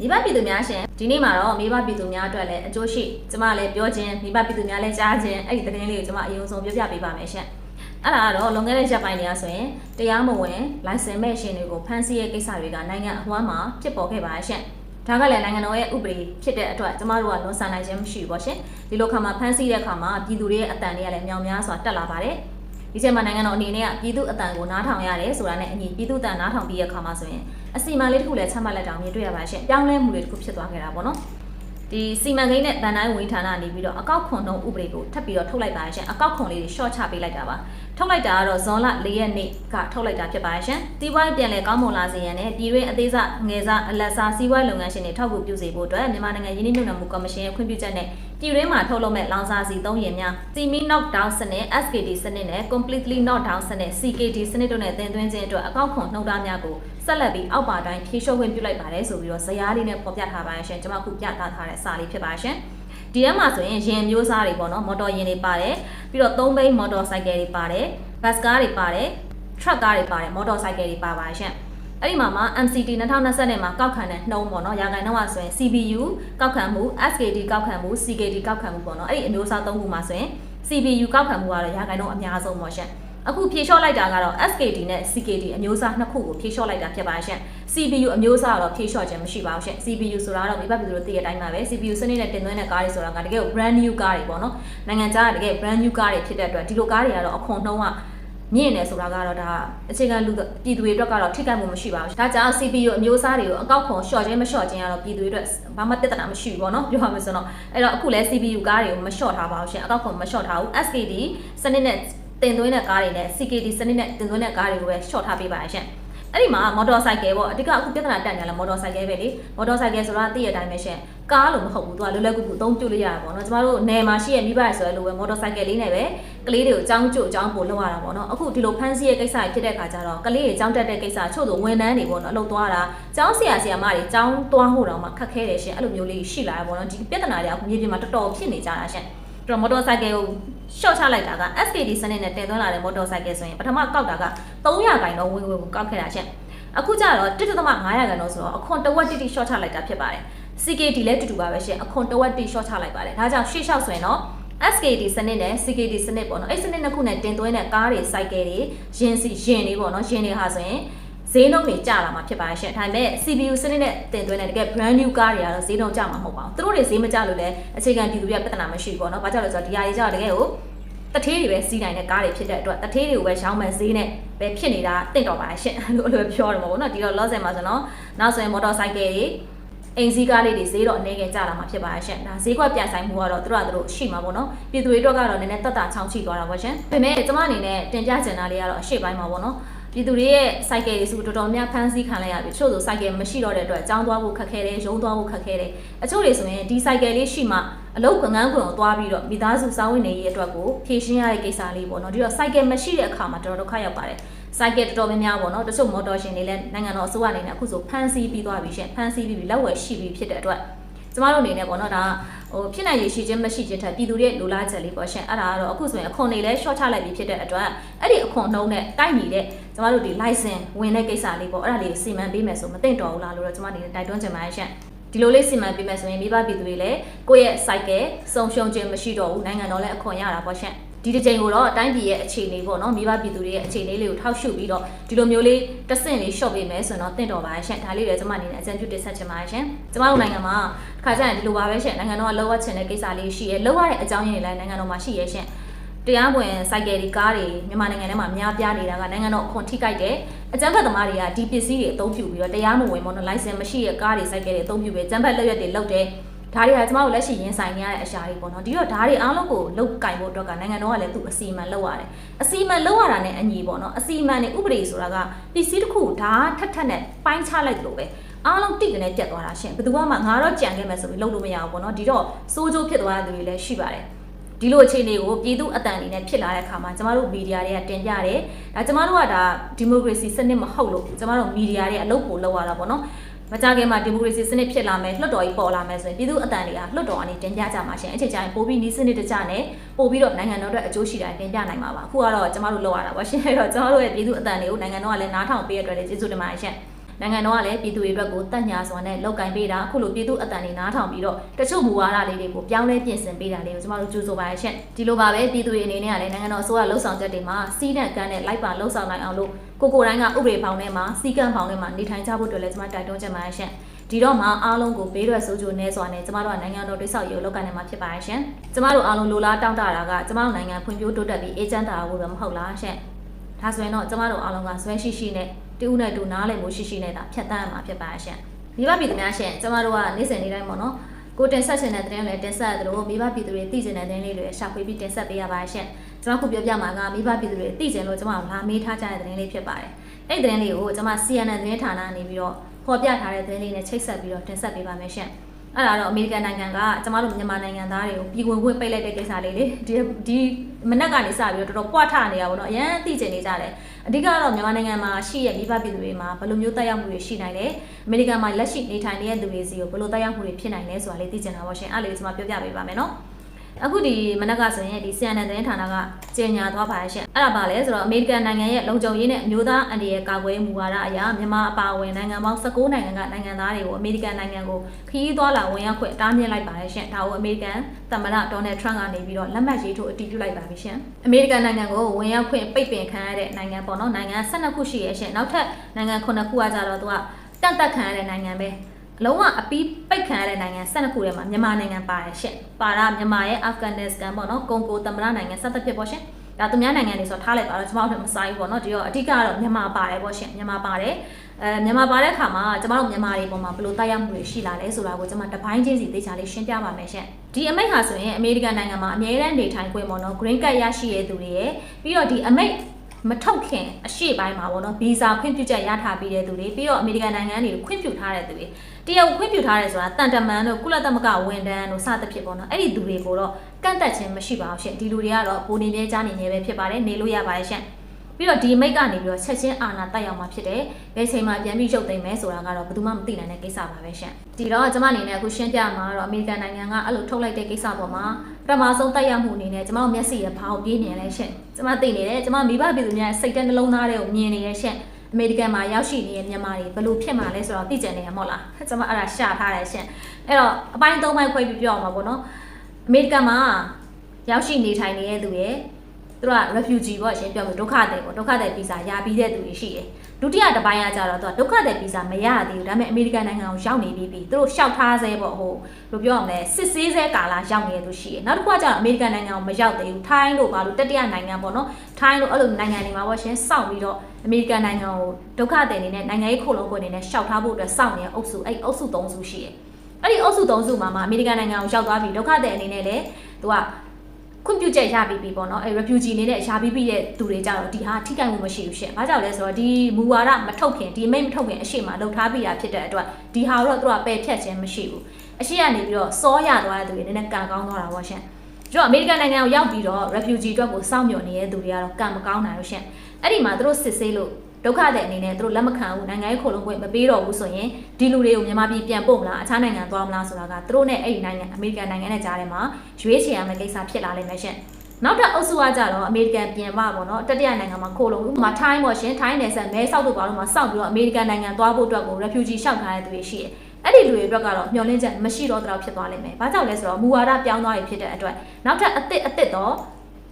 မိဘပြည်သူများရှင်ဒီနေ့မှာတော့မိဘပြည်သူများအတွက်လည်းအကျိုးရှိကျမလည်းပြောခြင်းမိဘပြည်သူများလည်းကြားခြင်းအဲ့ဒီသတင်းလေးကိုကျမအရင်ဆုံးပြောပြပေးပါမယ်ရှင်အဲ့ဒါကတော့လွန်ခဲ့တဲ့ရက်ပိုင်းတွေကဆိုရင်တရားမဝင်လိုင်စင်မဲ့ရှင်တွေကိုဖမ်းဆီးရဲ့ကိစ္စတွေကနိုင်ငံအဝမ်းမှာဖြစ်ပေါ်ခဲ့ပါရှင်ဒါကလည်းနိုင်ငံတော်ရဲ့ဥပဒေဖြစ်တဲ့အတွက်ကျမတို့ကလွန်ဆန်နိုင်ခြင်းမရှိဘူးပေါ့ရှင်ဒီလိုခါမှာဖမ်းဆီးတဲ့ခါမှာပြည်သူတွေရဲ့အတန်တွေကလည်းမြောင်များစွာတက်လာပါတယ် ဒီချိန်မှာနိုင်ငံတော်အနေနဲ့ကပြည်သူအတန်ကိုနားထောင်ရတယ်ဆိုတာနဲ့အညီပြည်သူအတန်နားထောင်ပြီးရခါမှာဆိုရင်အစီအမံလေးတစ်ခုလည်းချမှတ်လက်တောင်မြင်တွေ့ရပါရှင်ပြောင်းလဲမှုတွေတစ်ခုဖြစ်သွားခဲ့တာပေါ့နော်ဒီစီမံကိန်းနဲ့ဗန်တိုင်းဝန်ကြီးဌာနနေပြီးတော့အကောက်ခွန်နှုန်းဥပဒေကိုထပ်ပြီးတော့ထုတ်လိုက်ပါရှင်အကောက်ခွန်လေးတွေ short ချပေးလိုက်တာပါထုတ်လိုက်တာကတော့ဇွန်လ၄ရက်နေ့ကထုတ်လိုက်တာဖြစ်ပါရှင်စီးပွားရေးပြန်လည်ကောင်းမွန်လာစေရန်နဲ့ပြည်တွင်းအသေးစားငယ်စားအလတ်စားစီးပွားရေးလုပ်ငန်းရှင်တွေထောက်ကူပြုစေဖို့အတွက်မြန်မာနိုင်ငံယင်းနှိမ့်ညွှန်မှုကော်မရှင်ရဲ့ခွင့်ပြုချက်နဲ့ ပြည်တွင်းမှာထုတ်လုပ်မဲ့လောင်စာစီသုံးရင်များ Semi Knockdown စနစ် SKD စနစ်နဲ့ Completely Knockdown စနစ် CKD စနစ်တို့နဲ့တင်သွင်းခြင်းအတွက်အကောက်ခွန်နှုတ်သားများကိုဆက်လက်ပြီးအောက်ပါတိုင်းဖြေလျှော့ခွင့်ပြုလိုက်ပါတယ်ဆိုပြီးတော့ဇယားလေးနဲ့ပေါ်ပြထားပါရှင်ကျွန်မခုပြသထားတဲ့စာလေးဖြစ်ပါရှင်ဒီထဲမှာဆိုရင်ရင်မျိုးစားတွေပေါ့နော်မော်တော်ယာဉ်တွေပါတယ်ပြီးတော့သုံးဘိန်းမော်တော်ဆိုင်ကယ်တွေပါတယ်ဘတ်ကားတွေပါတယ်ထရက်ကားတွေပါတယ်မော်တော်ဆိုင်ကယ်တွေပါပါရှင် အဲ့ဒီမှာမှာ MCT 2020နဲ့မှာကောက်ခံတဲ့နှုံးပေါ့နော်ရာဂိုင်နှုန်းကဆိုရင် CPU ကောက်ခံမှု SKD ကောက်ခံမှု CKD ကောက်ခံမှုပေါ့နော်အဲ့ဒီအမျိုးအစားသုံးခုမှာဆိုရင် CPU ကောက်ခံမှုကတော့ရာဂိုင်နှုန်းအများဆုံးပေါ့ရှင်အခုဖြေလျှော့လိုက်တာကတော့ SKD နဲ့ CKD အမျိုးအစားနှစ်ခုကိုဖြေလျှော့လိုက်တာဖြစ်ပါရှင် CPU အမျိုးအစားကတော့ဖြေလျှော့ခြင်းမရှိပါဘူးရှင် CPU ဆိုတာတော့မိဘပြည်သူတို့သိတဲ့အတိုင်းပါပဲ CPU စနစ်နဲ့တင်သွင်းတဲ့ကားတွေဆိုတာကတကယ်ကို brand new ကားတွေပေါ့နော်နိုင်ငံခြားကတကယ် brand new ကားတွေဖြစ်တဲ့အတွက်ဒီလိုကားတွေကတော့အခွန်နှုန်းက မြင့်နေဆိုတာကတော့ဒါအခြေခံလူပြည်သူတွေအတွက်ကတော့ထိခိုက်မှုမရှိပါဘူး။ဒါကြောင့် CPU အမျိုးအစားတွေကိုအကောက်ခွန်လျှော့ခြင်းမလျှော့ခြင်းကတော့ပြည်သူတွေအတွက်ဘာမှပြဿနာမရှိဘူးပေါ့နော်ပြောရမယ်ဆိုတော့အဲ့တော့အခုလဲ CPU ကားတွေကိုမလျှော့ထားပါဘူးရှင်အကောက်ခွန်မလျှော့ထားဘူး SKD စနစ်နဲ့တင်သွင်းတဲ့ကားတွေနဲ့ CKD စနစ်နဲ့တင်သွင်းတဲ့ကားတွေကိုပဲ short ထားပေးပါရှင် အဲ့ဒီမှာမော်တော်ဆိုင်ကယ်ပေါ့အဓိကအခုပြဿနာတက်နေလားမော်တော်ဆိုင်ကယ်ပဲလေမော်တော်ဆိုင်ကယ်ဆိုတာသိရတဲ့အတိုင်းပဲရှင်ကားလို့မဟုတ်ဘူးသူကလွယ်လွယ်ကူကူအသုံးပြုလို့ရတာပေါ့နော်ကျမတို့နယ်မှာရှိရမိဘရဆိုရလို့ပဲမော်တော်ဆိုင်ကယ်လေးနဲ့ပဲကလေးတွေကိုအကြောင်းကျို့အကြောင်းပို့လောက်ရတာပေါ့နော်အခုဒီလိုဖန်စီရဲ့ကိစ္စဖြစ်တဲ့ခါကျတော့ကလေးတွေအကြောင်းတက်တဲ့ကိစ္စချို့ဆိုဝန်ထမ်းတွေပေါ့နော်အလုပ်သွားတာကျောင်းဆရာဆရာမတွေကျောင်းသွားဖို့တော့မှခက်ခဲတယ်ရှင်အဲ့လိုမျိုးလေးရှိလာတယ်ပေါ့နော်ဒီပြဿနာတွေအခုမြေပြင်မှာတော်တော်ဖြစ်နေကြတာရှင်တော့မော်တော်ဆိုင်က ယ်ကို short ချလိုက်တာက SKD စနစ်နဲ့တင်သွင်းလာတဲ့မော်တော်ဆိုင်ကယ်ဆိုရင်ပထမကောက်တာက300ခိုင်တော့ဝင်ဝင်ကိုကောက်ခဲ့တာချက်အခုကျတော့1.500ခိုင်တော့ဆိုတော့အခွန်တဝက်တိတိ short ချလိုက်တာဖြစ်ပါတယ် CKD လည်းတူတူပါပဲရှင်အခွန်တဝက်တိ short ချလိုက်ပါတယ်ဒါကြောင့်ရှေ့လျှောက်ဆိုရင်တော့ SKD စနစ်နဲ့ CKD စနစ်ပေါ့နော်အဲ့စနစ်နှစ်ခုနဲ့တင်သွင်းတဲ့ကားတွေစိုက်ကယ်တွေယင်းစီယင်းတွေပေါ့နော်ယင်းတွေဟာဆိုရင် ဈေးနှုန်းတွေကျလာမှာဖြစ်ပါရဲ့ရှင်ဒါပေမဲ့ CPU စနစ်နဲ့တင်သွင်းတဲ့တကယ် brand new ကားတွေကတော့ဈေးနှုန်းကျမှာမဟုတ်ပါဘူးသူတို့တွေဈေးမကျလို့လည်းအခြေခံပြည်သူတွေကပြဿနာမရှိဘူးပေါ့နော်ဘာကြောင့်လဲဆိုတော့ဒီဟာတွေကျတော့တကယ်ကိုတထေးတွေပဲစီးနိုင်တဲ့ကားတွေဖြစ်တဲ့အတွက်တထေးတွေကိုပဲရောင်းမှန်ဈေးနဲ့ပဲဖြစ်နေတာတင့်တော်ပါရဲ့ရှင်လို့လို့ပြောတယ်ပေါ့နော်ဒီတော့ loss မှာဆိုတော့နောက်ဆိုရင် motorcycle တွေအိမ်စည်းကားလေးတွေဈေးတော့အနေငယ်ကျလာမှာဖြစ်ပါရဲ့ရှင်ဒါဈေးကွက်ပြဆိုင်မှုကတော့သူတို့ကသူတို့ရှိမှာပေါ့နော်ပြည်သူတွေအတွက်ကတော့နည်းနည်းတက်တာချောင်းချိသွားတာပေါ့ရှင်ဒါပေမဲ့ကျမအနေနဲ့တင်ပြချင်တာလေးကတော့အရှိပိုင်းမှာပေါ့နော် ပြည်သူတွေရဲ့ cycle တွေဆိုတော်တော်များဖမ်းဆီးခံလိုက်ရပြီချို့ဆို cycle မရှိတော့တဲ့အတွက်အကြောင်းသွားဖို့ခက်ခဲတယ်ရုံးသွားဖို့ခက်ခဲတယ်အချို့တွေဆိုရင်ဒီ cycle လေးရှိမှအလုပ်ကငန်းခွင်ကိုသွားပြီးတော့မိသားစုစာဝင်နေရေးအတွက်ကိုဖြည့်ရှင်းရတဲ့ကိစ္စလေးပေါ့နော်ဒီတော့ cycle မရှိတဲ့အခါမှာတော်တော်ဒုက္ခရောက်ပါတယ်စိုက်ကယ်တော်တော်များများပေါ့နော်တချို့မော်တော်ရှင်တွေလည်းနိုင်ငံတော်အစိုးရအနေနဲ့အခုဆိုဖမ်းဆီးပြီးသွားပြီရှင်ဖမ်းဆီးပြီးပြီလက်ဝယ်ရှိပြီဖြစ်တဲ့အတွက် ကျမတို့အနေနဲ့ပေါ့နော်ဒါဟိုဖြစ်နိုင်ရရှိခြင်းမရှိခြင်းထက်ပြည်သူတွေလိုလားချက်လေးပေါ့ရှင်အဲ့ဒါကတော့အခုဆိုရင်အခွန်တွေလည်း short ချလိုက်ပြီဖြစ်တဲ့အတွက်အဲ့ဒီအခွန်နှုန်းနဲ့တိုက်ညီတဲ့ကျမတို့ဒီ license ဝင်တဲ့ကိစ္စလေးပေါ့အဲ့ဒါလေးကိုစီမံပေးမယ်ဆိုမသိတော့ဘူးလားလို့တော့ကျမအနေနဲ့တိုက်တွန်းချင်ပါတယ်ရှင်ဒီလိုလေးစီမံပေးမယ်ဆိုရင်မိဘပြည်သူတွေလည်းကိုယ့်ရဲ့ cycle စုံရှုံခြင်းမရှိတော့ဘူးနိုင်ငံတော်လည်းအခွန်ရတာပေါ့ရှင် ဒီတစ်ချိန်ကိုတော့အတိုင်းပြည်ရဲ့အခြေအနေပေါ့နော်မိဘပြည်သူတွေရဲ့အခြေအနေလေးကိုထောက်ရှုပြီးတော့ဒီလိုမျိုးလေးတဆင့်လေး short ပေးမယ်ဆိုတော့တင့်တော်ပါရှင်ဒါလေးတွေကျွန်မအနေနဲ့အကြံပြုတင်ဆက်ချင်ပါတယ်ရှင်ကျမတို့နိုင်ငံမှာတစ်ခါကျရင်ဒီလိုပါပဲရှင်နိုင်ငံတော်ကလောရချင်တဲ့ကိစ္စလေးရှိရဲလောရတဲ့အကြောင်းရင်းတွေလည်းနိုင်ငံတော်မှာရှိရဲရှင်တရားဝင်စိုက်ကယ်ဒီကားတွေမြန်မာနိုင်ငံထဲမှာများပြားနေတာကနိုင်ငံတော်အခွန်ထိခိုက်တယ်အကြမ်းဖက်သမားတွေကဒီပစ္စည်းတွေအသုံးပြုပြီးတော့တရားမဝင်မော်နော်လိုင်စင်မရှိတဲ့ကားတွေစိုက်ကယ်တွေအသုံးပြုပြီးအကြမ်းဖက်လက်ရွက်တွေလုပ်တယ် ဒါတွေကကျမတို့လက်ရှိရင်ဆိုင်နေရတဲ့အရာတွေပေါ့နော်ဒီတော့ဒါတွေအားလုံးကိုလုတ်ကင်ဖို့အတွက်ကနိုင်ငံတော်ကလည်းသူ့အစီအမံလုပ်ရတယ်အစီအမံလုပ်ရတာနဲ့အညီပေါ့နော်အစီအမံနဲ့ဥပဒေဆိုတာကပစ္စည်းတစ်ခုဓာတ်ထက်ထက်နဲ့ပိုင်းခြားလိုက်လို့ပဲအားလုံးတိတ်ကနေပြတ်သွားတာရှင်ဘယ်သူမှငါတော့ကြံခဲ့မယ်ဆိုပြီးလုပ်လို့မရဘူးပေါ့နော်ဒီတော့စိုးကျိုးဖြစ်သွားတဲ့သူတွေလည်းရှိပါတယ်ဒီလိုအခြေအနေကိုပြည်သူအတန်အနေနဲ့ဖြစ်လာတဲ့အခါမှာကျမတို့မီဒီယာတွေကတင်ပြတယ်။ဒါကျမတို့ကဒါဒီမိုကရေစီစနစ်မဟုတ်လို့ကျမတို့မီဒီယာတွေအလုပ်ကိုလုပ်ရတာပေါ့နော်။ မကြခင်မှာဒီမိုကရေစီစနစ်ဖြစ်လာမယ်လွှတ်တော်ကြီးပေါ်လာမယ်ဆိုရင်ပြည်သူအတန်တွေကလွှတ်တော်အနေတင်ပြကြမှာရှင်အချိန်ကျရင်ပို့ပြီးနီးစနစ်တကျနဲ့ပို့ပြီးတော့နိုင်ငံတော်အတွက်အကျိုးရှိတာတင်ပြနိုင်မှာပါအခုကတော့ကျမတို့လုပ်ရတာပါရှင်အဲ့တော့ကျမတို့ရဲ့ပြည်သူအတန်တွေကိုနိုင်ငံတော်ကလည်းနားထောင်ပေးရတဲ့အတွက်ကျေးဇူးတင်ပါတယ်ရှင် နိုင်ငံတော်ကလည်းပြည်သူတွေအတွက်ကိုတတ်ညာစွာနဲ့လောက်ကင်ပေးတာအခုလိုပြည်သူအတန်တွေနားထောင်ပြီးတော့တချို့မူဝါဒလေးတွေကိုပြောင်းလဲပြင်ဆင်ပေးတာလေးကိုကျမတို့ကြိုးဆိုပါရရှင်ဒီလိုပါပဲပြည်သူတွေအနေနဲ့ကလည်းနိုင်ငံတော်အစိုးရလှုပ်ဆောင်ချက်တွေမှာစီးတဲ့ကမ်းနဲ့လိုက်ပါလှုပ်ဆောင်နိုင်အောင်လို့ကိုကိုတိုင်းကဥပဒေဖောင်ထဲမှာစီကံဖောင်ထဲမှာနေထိုင်ကြဖို့အတွက်လည်းကျမတိုက်တွန်းချင်ပါရရှင်ဒီတော့မှအားလုံးကိုဘေးရွက်ဆိုးကြိုနေစွာနဲ့ကျမတို့ကနိုင်ငံတော်တိဆောက်ရေးကိုလုပ်ကိုင်နေမှာဖြစ်ပါရဲ့ရှင်။ကျမတို့အားလုံးလိုလားတောင့်တတာကကျမတို့နိုင်ငံဖွံ့ဖြိုးတိုးတက်ပြီးအေဂျင့်တာဖို့ပဲမဟုတ်လားရှင်။ဒါဆိုရင်တော့ကျမတို့အားလုံးကဆွဲရှိရှိနဲ့ တူဦးနဲ့တူနားလည်မှုရှိရှိနဲ့ဒါဖြတ်တန်းရမှာဖြစ်ပါရဲ့ရှင်။မိဘပြည်သူများရှင်ကျမတို့ကနေ့စဉ်နေ့တိုင်းပေါ့နော်။ကိုတင်ဆက်ရှင်တဲ့တဲ့လည်းတင်ဆက်ရသလိုမိဘပြည်သူတွေသိကျင်တဲ့တဲ့လေးတွေရှာဖွေပြီးတင်ဆက်ပေးရပါရဲ့ရှင်။ကျွန်တော်ခုပြောပြမှာကမိဘပြည်သူတွေသိကျင်လို့ကျမတို့လာမေးထားကြတဲ့တဲ့လေးဖြစ်ပါတယ်။အဲ့ဒီတဲ့လေးကိုကျမ CNN သတင်းဌာနနေပြီးတော့ဖော်ပြထားတဲ့သတင်းလေးနဲ့ချိတ်ဆက်ပြီးတော့တင်ဆက်ပေးပါမယ်ရှင်။အဲ့ဒါတော့အမေရိကန်နိုင်ငံကကျမတို့မြန်မာနိုင်ငံသားတွေကိုပြည်ဝင်ခွင့်ပိတ်လိုက်တဲ့ကိစ္စလေးလေဒီဒီမနက်ကနေစပြီးတော့တော်တော်ပွားထနေတာပေါ့နော်အရန်သိကျင်နေကြတယ် အဓိကတော့မြန်မာနိုင်ငံမှာရှိရဲ့မိဘပြည်သူတွေမှာဘယ်လိုမျိုးတက်ရောက်မှုတွေရှိနိုင်လဲအမေရိကန်မှာလက်ရှိနေထိုင်နေတဲ့သူတွေစီကိုဘယ်လိုတက်ရောက်မှုတွေဖြစ်နိုင်လဲဆိုတာလေးသိကျင်တာပေါ့ရှင်အဲ့ဒါလေးကိုကျွန်မပြောပြပေးပါမယ်နော် အခုဒီမနက်ကဆိုရင်ဒီ CNN သတင်းဌာနကကြေညာသွားပါရဲ့ရှင်အဲ့ဒါပါလဲဆိုတော့အမေရိကန်နိုင်ငံရဲ့လုံခြုံရေးနဲ့အမျိုးသားအန္တရာယ်ကာကွယ်ရေးမူဝါဒအရမြန်မာအပါအဝင်နိုင်ငံပေါင်း19နိုင်ငံကနိုင်ငံသားတွေကိုအမေရိကန်နိုင်ငံကိုခရီးသွားလာဝင်ရောက်ခွင့်တားမြစ်လိုက်ပါရဲ့ရှင်ဒါကိုအမေရိကန်သမ္မတဒေါ်နယ်ထရန့်ကနေပြီးတော့လက်မှတ်ရေးထိုးအတည်ပြုလိုက်ပါပြီရှင်အမေရိကန်နိုင်ငံကိုဝင်ရောက်ခွင့်ပိတ်ပင်ခံရတဲ့နိုင်ငံပေါ့နော်နိုင်ငံ12ခုရှိရဲ့ရှင်နောက်ထပ်နိုင်ငံ9ခုကကြတော့သူကတန့်တက်ခံရတဲ့နိုင်ငံပဲ လုံးဝအပီးပိတ်ခံရတဲ့နိုင်ငံ12ခုထဲမှာမြန်မာနိုင်ငံပါတယ်ရှင့်ပါတာမြန်မာရဲ့အာဖဂန်နစ္စတန်ပေါ့နော်ကွန်ဂိုသမ္မတနိုင်ငံဆက်သက်ဖြစ်ပေါ့ရှင်ဒါသူများနိုင်ငံတွေဆိုထားလိုက်ပါတော့ကျွန်တော်တို့မဆိုင်ဘူးပေါ့နော်ဒီတော့အဓိကတော့မြန်မာပါတယ်ပေါ့ရှင်မြန်မာပါတယ်အဲမြန်မာပါတဲ့အခါမှာကျွန်တော်တို့မြန်မာတွေပေါ်မှာဘယ်လိုတိုက်ရောက်မှုတွေရှိလာလဲဆိုတာကိုကျွန်မတပိုင်းချင်းစီသိချာလေးရှင်းပြပါမယ်ရှင်ဒီအမိတ်ဟာဆိုရင်အမေရိကန်နိုင်ငံမှာအမြဲတမ်းနေထိုင်ခွင့်ပေါ့နော် green card ရရှိရတဲ့သူတွေရယ်ပြီးတော့ဒီအမိတ် မထုတ်ခင်အရှိပိုင်းမှာပေါ့နော်ဗီဇာခွင့်ပြုချက်ရထားပြီးတဲ့သူတွေပြီးတော့အမေရိကန်နိုင်ငံကနေခွင့်ပြုထားတဲ့သူတွေတရုတ်ခွင့်ပြုထားတယ်ဆိုတာတန်တမန်တို့ကုလသမဂ္ဂဝန်ထမ်းတို့စသဖြင့်ပေါ့နော်အဲ့ဒီသူတွေကိုတော့ကန့်သက်ခြင်းမရှိပါဘူးရှင်ဒီလူတွေကတော့ပုံနေမြဲကြားနေမြဲပဲဖြစ်ပါတယ်နေလို့ရပါတယ်ရှင် ပြီးတော့ဒီမိတ်ကနေပြီးတော့ချက်ချင်းအာဏာတက်ရောက်မှာဖြစ်တယ်။ဘယ်ချိန်မှပြန်ပြီးရုပ်သိမ်းမယ်ဆိုတာကတော့ဘယ်သူမှမသိနိုင်တဲ့ကိစ္စပါပဲရှင်။ဒီတော့ကျမအနေနဲ့အခုရှင်းပြမှာတော့အမေရိကန်နိုင်ငံကအဲ့လိုထုတ်လိုက်တဲ့ကိစ္စပေါ်မှာပထမဆုံးတက်ရောက်မှုအနေနဲ့ကျမတို့မျက်စိရဖောက်ပြေးနေလဲရှင်။ကျမသိနေတယ်ကျမမိဘပြည်သူများစိတ်ထဲနှလုံးသားတွေကိုမြင်နေရရှင်။အမေရိကန်မှာရောက်ရှိနေတဲ့မြန်မာတွေဘယ်လိုဖြစ်မှာလဲဆိုတော့သိကြနေရမို့လား။ကျမအဲ့ဒါရှာထားတယ်ရှင်။အဲ့တော့အပိုင်း၃ပိုင်းခွဲပြီးပြောအောင်ပါဗောနော်။အမေရိကန်မှာရောက်ရှိနေထိုင်နေတဲ့သူရဲ့ သူတို့က refugee ပေါ့ရှင်ပြောလို့ဒုက္ခသည်ပေါ့ဒုက္ခသည်ဗီဇာရပြီးတဲ့သူတွေရှိတယ်ဒုတိယတစ်ပိုင်းကကြတော့သူကဒုက္ခသည်ဗီဇာမရသေးဘူးဒါပေမဲ့အမေရိကန်နိုင်ငံကိုရောက်နေပြီးပြီသူတို့ရှောက်ထားဆဲပေါ့ဟိုဘယ်လိုပြောရမလဲစစ်ဆေးဆဲကာလရောက်နေတဲ့သူရှိတယ်နောက်တစ်ခုကကြတော့အမေရိကန်နိုင်ငံကိုမရောက်သေးဘူးထိုင်းတို့ဘာလို့တတိယနိုင်ငံပေါ့နော်ထိုင်းတို့အဲ့လိုနိုင်ငံတွေမှာပေါ့ရှင်စောင့်ပြီးတော့အမေရိကန်နိုင်ငံကိုဒုက္ခသည်အနေနဲ့နိုင်ငံရေးခိုးလုံခွင့်အနေနဲ့ရှောက်ထားဖို့အတွက်စောင့်နေတဲ့အုပ်စုအဲ့အုပ်စု၃စုရှိတယ်အဲ့ဒီအုပ်စု၃စုမှာမှအမေရိကန်နိုင်ငံကိုရောက်သွားပြီဒုက္ခသည်အနေနဲ့လည်းသူက ခွင့်ပြုချက်ရပြီးပြီပေါ့နော်အဲ refugee အနေနဲ့ရပြီးပြီတဲ့သူတွေကြတော့ဒီဟာထိခိုက်မှုမရှိဘူးရှင့်။ဘာကြောင့်လဲဆိုတော့ဒီမူဝါဒမထုတ်ခင်ဒီမိတ်မထုတ်ခင်အရှိမလှုပ်ထားပြီးတာဖြစ်တဲ့အတွက်ဒီဟာတော့သူကပယ်ဖြတ်ခြင်းမရှိဘူး။အရှိကနေပြီးတော့စောရသွားတဲ့သူတွေနည်းနည်းကံကောင်းသွားတာပေါ့ရှင့်။ကျွန်တော်အမေရိကန်နိုင်ငံကိုရောက်ပြီးတော့ refugee အတွက်ကိုစောင့်မျှော်နေတဲ့သူတွေကတော့ကံမကောင်းနိုင်ဘူးရှင့်။အဲ့ဒီမှာသူတို့စစ်ဆေးလို့ ဒုက္ခတဲ့အနေနဲ့သူတို့လက်မခံဘူးနိုင်ငံရေးခိုလုံခွင့်မပေးတော့ဘူးဆိုရင်ဒီလူတွေကိုမြန်မာပြည်ပြန်ပို့မလားအခြားနိုင်ငံသွားမလားဆိုတာကသူတို့နဲ့အဲ့ဒီနိုင်ငံအမေရိကန်နိုင်ငံနဲ့ကြားထဲမှာရွေးချယ်ရမယ့်ကိစ္စဖြစ်လာလိမ့်မယ်ရှင်နောက်ထပ်အုပ်စုကကြတော့အမေရိကန်ပြင်ပပေါ့နော်တတိယနိုင်ငံမှာခိုလုံဥပမာထိုင်းပေါ့ရှင်ထိုင်းနယ်စပ်မဲဆောက်တို့ဘာလို့မှစောက်ပြီးတော့အမေရိကန်နိုင်ငံသွားဖို့အတွက်ကို refugee ရှောက်ထားတဲ့သူတွေရှိတယ်အဲ့ဒီလူတွေအတွက်ကတော့မျောလင့်ချက်မရှိတော့တော့ဖြစ်သွားလိမ့်မယ်။ဘာကြောင့်လဲဆိုတော့မူဝါဒပြောင်းသွားပြီဖြစ်တဲ့အတွက်နောက်ထပ်အစ်စ်အစ်စ်တော့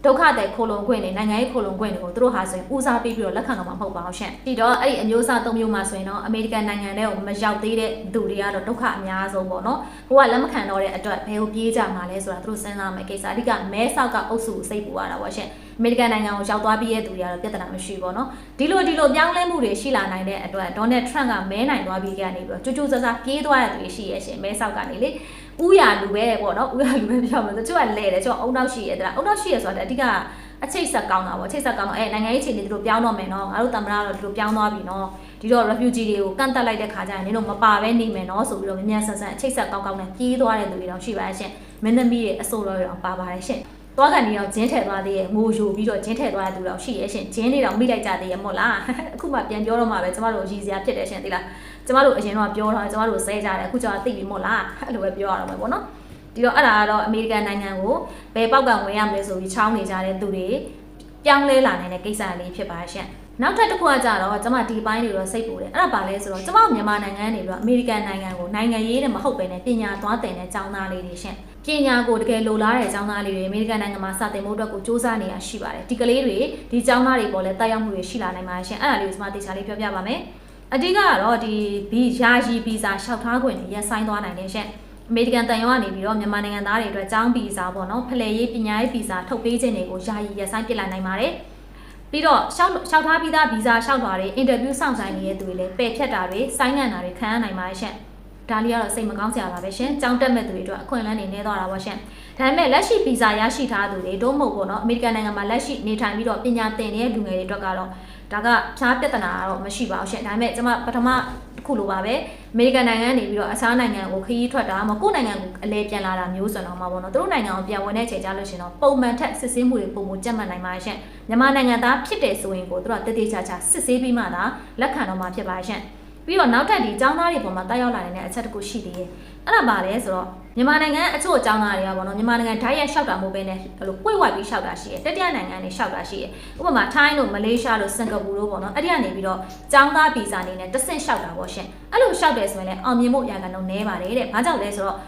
ဒုက္ခတဲ့ခိုလုံခွင့်တွေနိုင်ငံရေးခိုလုံခွင့်တွေကိုသူတို့ဟာဆိုရင်ဦးစားပေးပြီးတော့လက်ခံတော့မှာမဟုတ်ပါဘူးရှင့်။ပြီးတော့အဲ့ဒီအမျိုးအစား၃မျိုးမှာဆိုရင်တော့အမေရိကန်နိုင်ငံထဲကိုမရောက်သေးတဲ့သူတွေကတော့ဒုက္ခအများဆုံးပေါ့နော်။ဟိုကလက်မခံတော့တဲ့အတွက်ဘယ်ကိုပြေးကြမှာလဲဆိုတာသူတို့စဉ်းစားမယ်ကိစ္စအဓိကမဲဆောက်ကအုပ်စုစိတ်ပူရတာပေါ့ရှင့်။အမေရိကန်နိုင်ငံကိုရောက်သွားပြီးရဲ့သူတွေကတော့ပြဿနာမရှိဘူးပေါ့နော်။ဒီလိုဒီလိုပြောင်းလဲမှုတွေရှိလာနိုင်တဲ့အတွက်ဒေါ်နယ်ထရန့်ကမဲနိုင်သွားပြီးကနေပြီးတော့ကြိုးကြိုးစားစားပြေးသွားတဲ့သူတွေရှိရဲ့ရှင်မဲဆောက်ကနေလေ။ ဥရလူပဲပေါ့နော်ဥရလူပဲပြောမှာသူကလဲတယ်သူကအုံနောက်ရှိရဲ့တလားအုံနောက်ရှိရဲ့ဆိုတာအဓိကအချိတ်ဆက်ကောင်းတာပေါ့အချိတ်ဆက်ကောင်းတော့အဲနိုင်ငံရေးအခြေအနေတို့ပြောင်းတော့မယ်နော်ငါတို့တမနာတို့တို့ပြောင်းသွားပြီနော်ဒီတော့ refugee တွေကိုကန့်တက်လိုက်တဲ့ခါကျရင်နင်တို့မပါဘဲနေမယ်နော်ဆိုပြီးတော့မြန်မြန်ဆန်ဆန်အချိတ်ဆက်ကောင်းကောင်းနဲ့ပြေးသွားတဲ့လူတွေတော့ရှိပါရဲ့ရှင်မင်းသမီးတွေအစိုးရတွေတော့ပါပါတယ်ရှင်သွားကန်နေတော့ဂျင်းထည့်သွားသေးရဲ့ငိုယိုပြီးတော့ဂျင်းထည့်သွားတဲ့လူတော့ရှိရဲ့ရှင်ဂျင်းတွေတော့မိလိုက်ကြသေးရဲ့မို့လားအခုမှပြန်ပြောတော့မှပဲကျမတို့ရည်စရာဖြစ်တယ်ရှင်သိလား ကျမတို့အရင်တော့ပြောတော့ကျမတို့ဆဲကြတယ်အခုကျတော့သိပြီမို့လားအဲ့လိုပဲပြောရတော့မယ်ပေါ့နော်ဒီတော့အဲ့ဒါကတော့အမေရိကန်နိုင်ငံကိုဘယ်ပေါက်ကဝင်ရမလဲဆိုပြီးချောင်းနေကြတဲ့သူတွေပြောင်းလဲလာနိုင်တဲ့ကိစ္စလေးဖြစ်ပါရှင်နောက်ထပ်တစ်ခုကကြတော့ကျမဒီပိုင်းတွေတော့စိတ်ပူတယ်အဲ့ဒါပါလဲဆိုတော့ကျမမြန်မာနိုင်ငံကနေပြီးတော့အမေရိကန်နိုင်ငံကိုနိုင်ငံရေးနဲ့မဟုတ်ပဲနဲ့ပညာသွားတင်တဲ့ကျောင်းသားလေးတွေရှင်ပညာကိုတကယ်လိုလားတဲ့ကျောင်းသားလေးတွေအမေရိကန်နိုင်ငံမှာစာသင်ဖို့အတွက်ကိုစူးစမ်းနေရရှိပါတယ်ဒီကလေးတွေဒီကျောင်းသားတွေပေါ်လဲတက်ရောက်မှုတွေရှိလာနိုင်ပါတယ်ရှင်အဲ့ဒါလေးကိုကျမတေချာလေးပြောပြပါမယ် အဓိကကတော့ဒီဘီယာယီဗီဇာလျှောက်ထားခွင့်တွေရပ်ဆိုင်းသွားနိုင်တယ်ရှင်အမေရိကန်တန်ရုံကနေပြီးတော့မြန်မာနိုင်ငံသားတွေအတွက်ကျောင်းဗီဇာပေါ့နော်ဖလှယ်ရေးပညာရေးဗီဇာထုတ်ပေးခြင်းတွေကိုယာယီရပ်ဆိုင်းပစ်လိုက်နိုင်ပါတယ်ပြီးတော့ရှောက်ရှောက်ထားပြီးသားဗီဇာရှောက်သွားတွေအင်တာဗျူးစောင့်ဆိုင်နေတဲ့သူတွေလည်းပယ်ဖြတ်တာတွေဆိုင်းငံ့တာတွေခံရနိုင်ပါတယ်ရှင်ဒါလေးကတော့စိတ်မကောင်းစရာပါပဲရှင်ကြောင်းတက်မဲ့သူတွေအတွက်အခွင့်အလမ်းတွေနေသွားတာပါရှင်ဒါပေမဲ့လက်ရှိဗီဇာရရှိထားသူတွေတို့မဟုတ်ပေါ့နော်အမေရိကန်နိုင်ငံမှာလက်ရှိနေထိုင်ပြီးတော့ပညာသင်နေတဲ့လူငယ်တွေအတွက်ကတော့ ဒါကဖြားပြဿနာကတော့မရှိပါဘူးရှင်ဒါပေမဲ့ကျွန်မပထမတစ်ခုလိုပါပဲအမေရိကန်နိုင်ငံကနေပြီးတော့အခြားနိုင်ငံကိုခရီးထွက်တာမကိုယ့်နိုင်ငံကိုအလဲပြန်လာတာမျိုးဆိုတော့မှာပေါ့နော်သူတို့နိုင်ငံကိုပြန်ဝင်တဲ့ချိန်ကြလို့ရှင်တော့ပုံမှန်ထက်စစ်ဆေးမှုတွေပုံမှန်ကြက်မှတ်နိုင်ပါရှင်မြန်မာနိုင်ငံသားဖြစ်တယ်ဆိုရင်ကိုသူတို့ကတည်တည်ချာချာစစ်ဆေးပြီးမှသာလက်ခံတော့မှာဖြစ်ပါရှင်ပြီးတော့နောက်ထပ်ဒီចောင်းသားတွေပေါ်မှာတက်ရောက်လာနေတဲ့အချက်တစ်ခုရှိသေးတယ်အဲ့ဒါပါလဲဆိုတော့ မြန်မာနိုင်ငံအချို့အကြောင်းသားတွေကပေါ့နော်မြန်မာနိုင်ငံဓာတ်ရိုက်လျှောက်တာမဟုတ်ဘဲနဲ့အဲ့လိုပွေ့ဝိုက်ပြီးလျှောက်တာရှိတယ်တတိယနိုင်ငံတွေလျှောက်တာရှိတယ်ဥပမာထိုင်းတို့မလေးရှားတို့စင်ကာပူတို့ပေါ့နော်အဲ့ဒီကနေပြီးတော့ចောင်းသားဗီဇာနေနဲ့တစ်ဆင့်လျှောက်တာပေါ့ရှင်အဲ့လိုလျှောက်တယ်ဆိုရင်လည်းအောင်မြင်ဖို့အရာကတော့နည်းပါတယ်တဲ့ဘာကြောင့်လဲဆိုတော့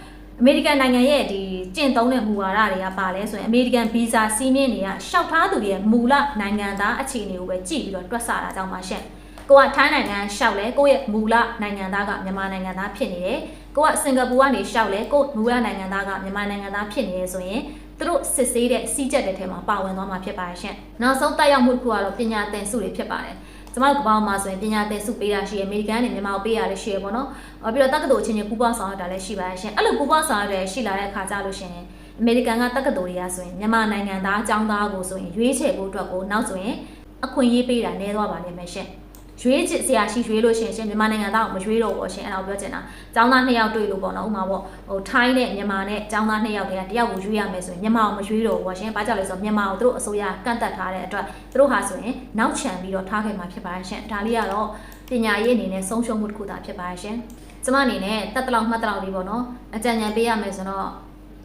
အမေရိကန်နိုင်ငံရဲ့ဒီကျင့်သုံးတဲ့မူဝါဒတွေကပါလဲဆိုရင်အမေရိကန်ဗီဇာစီးမြင့်တွေကရှောက်ထားသူတွေရဲ့မူလနိုင်ငံသားအခြေအနေကိုပဲကြည့်ပြီးတော့တွက်ဆတာကြောင့်ပါရှင့်ကိုကထိုင်းနိုင်ငံရှောက်လဲကိုယ့်ရဲ့မူလနိုင်ငံသားကမြန်မာနိုင်ငံသားဖြစ်နေတယ် ကိုကစင်ကာပူကနေရှောက်လဲကိုမူလနိုင်ငံသားကမြန်မာနိုင်ငံသားဖြစ်နေရဆိုရင်သူတို့စစ်ဆေးတဲ့စီးချက်တဲ့ထဲမှာပါဝင်သွားမှာဖြစ်ပါရှင့်နောက်ဆုံးတက်ရောက်မှုတစ်ခုကတော့ပညာသင်စုတွေဖြစ်ပါတယ်ကျမတို့ကမ္ဘာမှာဆိုရင်ပညာသင်စုပေးတာရှိရယ်အမေရိကန်နဲ့မြန်မာကိုပေးရလည်းရှိရယ်ပေါ့နော်။ပြီးတော့တက္ကသိုလ်ချင်းချင်းပူးပေါင်းဆောင်ရတာလည်းရှိပါရဲ့ရှင်။အဲ့လိုပူးပေါင်းဆောင်ရတဲ့ရှိလာတဲ့အခါကြလို့ရှင်အမေရိကန်ကတက္ကသိုလ်တွေကဆိုရင်မြန်မာနိုင်ငံသားအကြောင်းသားကိုဆိုရင်ရွေးချယ်ဖို့အတွက်ကိုနောက်ဆိုရင်အခွင့်အရေးပေးတာနည်းသွားပါလိမ့်မယ်ရှင်။ ရွေးချယ်ဆရာရှိရွေးလို့ရှင်ရှင်မြန်မာနိုင်ငံသားကိုမရွေးတော့ဘူးရှင်အဲ့ဒါကိုပြောချင်တာ။ကျောင်းသားနှစ်ယောက်တွေ့လို့ပေါ့နော်ဥမာပေါ့ဟိုထိုင်းနဲ့မြန်မာနဲ့ကျောင်းသားနှစ်ယောက်တည်းကတယောက်ကိုရွေးရမယ်ဆိုရင်မြန်မာကိုမရွေးတော့ဘူးရှင်။ဘာကြောင့်လဲဆိုတော့မြန်မာကိုသူတို့အစိုးရကန့်သက်ထားတဲ့အတွက်သူတို့ဟာဆိုရင်နောက်ချန်ပြီးတော့ထားခဲ့မှာဖြစ်ပါရှင်။ဒါလေးကတော့ပညာရေးအနေနဲ့ဆုံးရှုံးမှုတစ်ခုသာဖြစ်ပါရှင်။ကျမအနေနဲ့တက်တလောက်မှတ်တလောက်လေးပေါ့နော်အကြံဉာဏ်ပေးရမယ်ဆိုတော့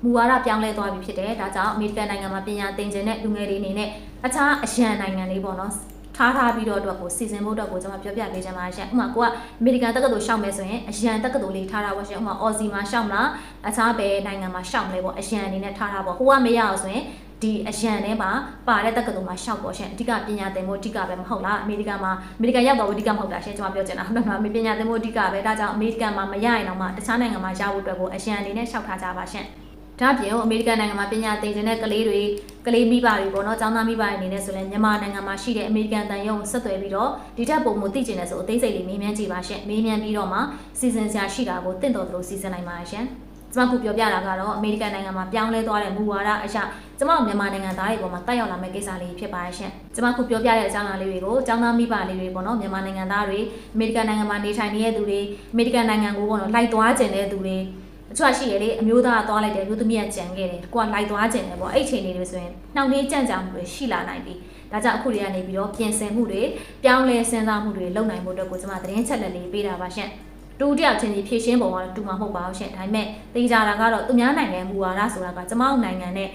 မူဝါဒပြောင်းလဲသွားပြီဖြစ်တယ်ဒါကြောင့်အမေရိကန်နိုင်ငံမှာပညာသင်ခြင်းတဲ့လူငယ်တွေအနေနဲ့အခြားအရန်နိုင်ငံလေးပေါ့နော် ထားထားပြီးတော့အတွက်ကိုစီစဉ်ဖို့အတွက်ကိုကျွန်မပြောပြပေးချင်ပါရှင်ဥပမာကိုကအမေရိကန်တက္ကသိုလ်ရှောက်မယ်ဆိုရင်အရန်တက္ကသိုလ်လေးထားတာပေါ့ရှင်ဥပမာအော်စီမှာရှောက်မလားအခြားဘယ်နိုင်ငံမှာရှောက်မလဲပေါ့အရန်အနေနဲ့ထားတာပေါ့ဟိုကမရအောင်ဆိုရင်ဒီအရန်ထဲမှာပါတဲ့တက္ကသိုလ်မှာရှောက်ပေါ့ရှင်အဓိကပညာသင်ဖို့အဓိကပဲမဟုတ်လားအမေရိကန်မှာအမေရိကန်ရောက်တော့အဓိကမဟုတ်တာရှင်ကျွန်မပြောချင်တာဟုတ်တယ်မလားပညာသင်ဖို့အဓိကပဲဒါကြောင့်အမေရိကန်မှာမရရင်တော့မှတခြားနိုင်ငံမှာရဖို့အတွက်ကိုအရန်အနေနဲ့ရှောက်ထားကြပါရှင် ဒါ့အပြင်အမေရိကန်နိုင်ငံမှာပညာသင်တဲ့ကလေးတွေကလေးမိဘတွေပေါ့နော်ကျောင်းသားမိဘတွေအနေနဲ့ဆိုရင်မြန်မာနိုင်ငံမှာရှိတဲ့အမေရိကန်တန်ရုံကိုဆက်သွယ်ပြီးတော့ဒီထက်ပုံမှုသိကျင်တယ်ဆိုအသေးစိတ်လေးမေးမြန်းကြည့်ပါရှင်မေးမြန်းပြီးတော့မှစီစဉ်စရာရှိတာကိုတင့်တော်သလိုစီစဉ်နိုင်ပါရှင်ကျမခုပြောပြတာကတော့အမေရိကန်နိုင်ငံမှာပြောင်းလဲသွားတဲ့မူဝါဒအရာကျမတို့မြန်မာနိုင်ငံသားတွေပေါ်မှာတက်ရောက်လာမယ့်ကိစ္စလေးဖြစ်ပါရှင်ကျမခုပြောပြတဲ့အကြောင်းအရာလေးတွေကိုကျောင်းသားမိဘလေးတွေပေါ့နော်မြန်မာနိုင်ငံသားတွေအမေရိကန်နိုင်ငံမှာနေထိုင်နေတဲ့သူတွေအမေရိကန်နိုင်ငံကိုပေါ့နော်လိုက်သွားကျင်တဲ့သူတွေ အချွတ်ရှိရလေအမျိုးသားကသွားလိုက်တယ်အမျိုးသမီးကကြံခဲ့တယ်ကိုကလိုက်သွားခြင်းတယ်ပေါ့အဲ့ချိန်လေးတွေဆိုရင်နှောင့်နှေးကြံ့ကြာမှုတွေရှိလာနိုင်ပြီဒါကြောင့်အခုတွေကနေပြီးတော့ပြင်ဆင်မှုတွေပြောင်းလဲစဉ်းစားမှုတွေလုပ်နိုင်ဖို့အတွက်ကိုကျွန်မသတင်းချက်လက်လေးပေးတာပါရှင့်တူတယောက်ချင်းစီဖြည့်ရှင်းပုံကတော့တူမှာမဟုတ်ပါဘူးရှင်ဒါပေမဲ့သိကြတာကတော့သူများနိုင်ငံမူဝါဒဆိုတာကကျမတို့နိုင်ငံနဲ့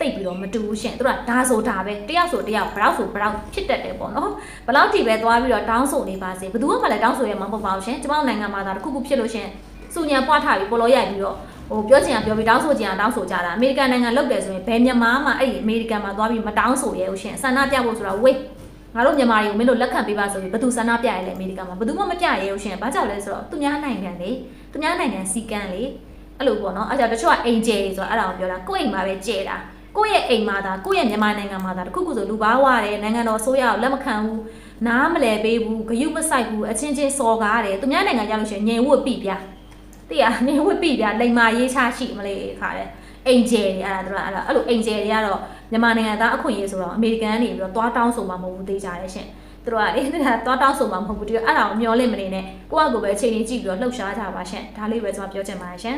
တိတ်ပြီးတော့မတူဘူးရှင်သူကဒါဆိုဒါပဲတယောက်ဆိုတယောက်ဘလောက်ဆိုဘလောက်ဖြစ်တတ်တယ်ပေါ့နော်ဘလောက်ထိပဲသွားပြီးတော့တောင်းဆိုနေပါစေဘယ်သူမှလည်းတောင်းဆိုရမှာမဟုတ်ပါဘူးရှင်ကျမတို့နိုင်ငံမှာဒါတခုခုဖြစ်လို့ရှင် စုညံပွားထားပြီးပေါ်လို့ရိုက်ပြီးတော့ဟိုပြောချင်တာပြောပြီးတောင်းဆိုချင်တာတောင်းဆိုကြတာအမေရိကန်နိုင်ငံလောက်တယ်ဆိုရင်ဘယ်မြန်မာမှအဲ့ဒီအမေရိကန်မှာသွားပြီးမတောင်းဆိုရဲဘူးရှင်ဆန္ဒပြဖို့ဆိုတာဝေးငါတို့မြန်မာတွေကိုမင်းတို့လက်ခံပေးပါဆိုပြီးဘယ်သူဆန္ဒပြရဲလဲအမေရိကန်မှာဘယ်သူမှမပြရဲဘူးရှင်ဘာကြောင့်လဲဆိုတော့သူများနိုင်ငံလေသူများနိုင်ငံစီကံလေအဲ့လိုပေါ့နော်အဲ့ကြောင့်တချို့ကအင်ဂျယ်တွေဆိုတော့အဲ့ဒါကိုပြောတာကိုယ့်အိမ်မှာပဲကြဲတာကိုယ့်ရဲ့အိမ်မှာသာကိုယ့်ရဲ့မြန်မာနိုင်ငံမှာသာတခုခုဆိုလူဘာဝတယ်နိုင်ငံတော်ဆိုရအောင်လက်မခံဘူးနားမလဲပေးဘူးဂယုမဆိုင်ဘူးအချင်းချင်းစော်ကားတယ်သူများနိုင်ငံကြလို့ရှိရင်ညင်ဝတ်ပြီပြ တိရနေဝတ်ပြီပြလိမ္မာရေးချရှိမလေးခါတယ်အင်ဂျယ်တွေအဲ့ဒါတို့အဲ့လိုအဲ့လိုအင်ဂျယ်တွေကတော့မြန်မာနိုင်ငံသားအခွင့်အရေးဆိုတော့အမေရိကန်ကနေပြီးတော့သွားတောင်းဆိုမှမဟုတ်ဘူးသိကြတယ်ရှင်သူတို့ကလေသွားတောင်းဆိုမှမဟုတ်ဘူးဒီအဲ့ဒါကိုမျောလင့်မနေနဲ့ကိုယ့်အကိုပဲအချိန်ကြီးကြည့်ပြီးတော့လှုပ်ရှားကြပါရှင်ဒါလေးပဲကျွန်မပြောချင်ပါတယ်ရှင်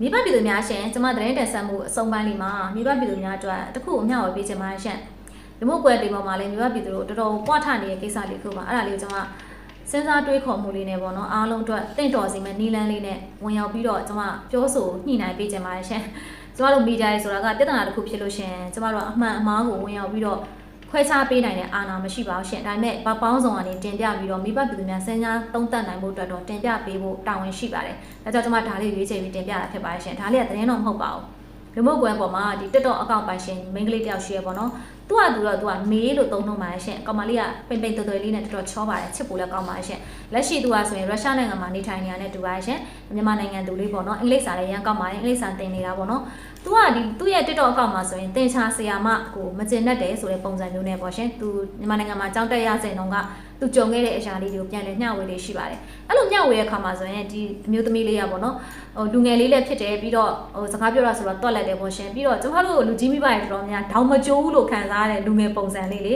မိဘပြည်သူများရှင်ကျွန်မသတင်းတင်ဆက်မှုအစုံပိုင်းလေးမှာမိဘပြည်သူများအတွက်တခုအမျှဝေပေးချင်ပါတယ်ရှင်ဒီမို့ကွယ်တီပေါ်မှာလည်းမိဘပြည်သူတို့တော်တော်ပွားထနေတဲ့ကိစ္စလေးခုပါအဲ့ဒါလေးကိုကျွန်မ စဉ်းစားတွေးခေါ်မှုလေးနဲ့ပေါ့နော်အားလုံးအတွက်တင့်တော်စီမဲ့နီလန်းလေးနဲ့ဝင်ရောက်ပြီးတော့ကျွန်မပြောဆိုညှိနှိုင်းပေးချင်ပါတယ်ရှင်ကျမတို့မိကြရဲဆိုတာကပြဿနာတစ်ခုဖြစ်လို့ရှင်ကျမတို့အမှန်အမှားကိုဝင်ရောက်ပြီးတော့ခွဲခြားပေးနိုင်တဲ့အာဏာမရှိပါဘူးရှင်ဒါပေမဲ့ဗပောင်းဆောင်ကနေတင်ပြပြီးတော့မိဘပြည်သူများစင်ညာသုံးသပ်နိုင်ဖို့အတွက်တော့တင်ပြပေးဖို့တာဝန်ရှိပါတယ်ဒါကြောင့်ကျွန်မဒါလေးရွေးချယ်ပြီးတင်ပြတာဖြစ်ပါတယ်ရှင်ဒါလေးကသတင်းတော့မဟုတ်ပါဘူး လူမှုကွယ်ပေါ်မှာဒီ TikTok အကောင့်ပိုင်ရှင်မိန်းကလေးတယောက်ရှိရပေါ့နော်သူကသူတော့သူကမေးလို့သုံးနှုံပါတယ်ရှင်ကောင်မလေးကပိန်ပိန်တော်တော်လေးနဲ့တော်တော်ချောပါတယ်ချစ်ဖို့လည်းကောင်းပါတယ်ရှင်လက်ရှိသူကဆိုရင်ရုရှားနိုင်ငံမှာနေထိုင်နေရတဲ့တူပါတယ်ရှင်မြန်မာနိုင်ငံသူလေးပေါ့နော်အင်္ဂလိပ်စာလည်းရမ်းကောင်းပါတယ်အင်္ဂလိပ်စာသင်နေတာပေါ့နော် သူကဒီသူ့ရဲ့ TikTok အကောင့်မှာဆိုရင်သင်ချာဆရာမကိုမကျင်တတ်တယ်ဆိုတဲ့ပုံစံမျိုးနဲ့ပေါ့ရှင်သူမြန်မာနိုင်ငံမှာကြောင်းတက်ရစဉ်တုန်းကသူကြုံခဲ့တဲ့အရာလေးတွေကိုပြန်လည်မျှဝေလေးရှိပါတယ်အဲ့လိုမျှဝေတဲ့အခါမှာဆိုရင်ဒီအမျိုးသမီးလေးရပေါ့နော်ဟိုလူငယ်လေးလည်းဖြစ်တယ်ပြီးတော့ဟိုစကားပြောတာဆိုတော့တွက်လက်တယ်ပေါ့ရှင်ပြီးတော့ကျမတို့လူကြီးမိဘတွေတော်တော်များဒေါင်မကြိုးဘူးလို့ခံစားရတဲ့လူငယ်ပုံစံလေးလေ